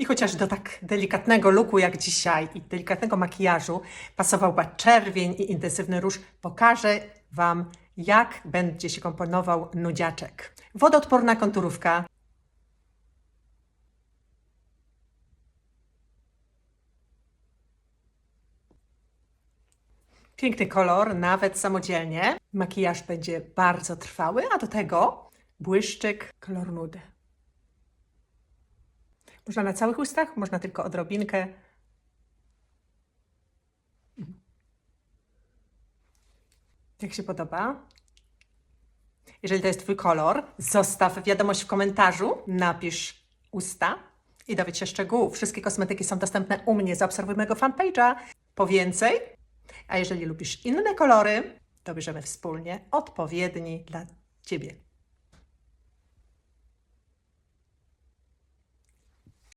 I chociaż do tak delikatnego looku jak dzisiaj i delikatnego makijażu pasowałby czerwień i intensywny róż, pokażę Wam, jak będzie się komponował nudziaczek. Wodoodporna konturówka, Piękny kolor, nawet samodzielnie. Makijaż będzie bardzo trwały, a do tego błyszczyk kolor nudy. Można na całych ustach, można tylko odrobinkę. Jak się podoba? Jeżeli to jest Twój kolor, zostaw wiadomość w komentarzu, napisz usta i dowiedz się szczegółów. Wszystkie kosmetyki są dostępne u mnie. Zaobserwuj mojego fanpage'a po więcej. A jeżeli lubisz inne kolory, to bierzemy wspólnie odpowiedni dla Ciebie.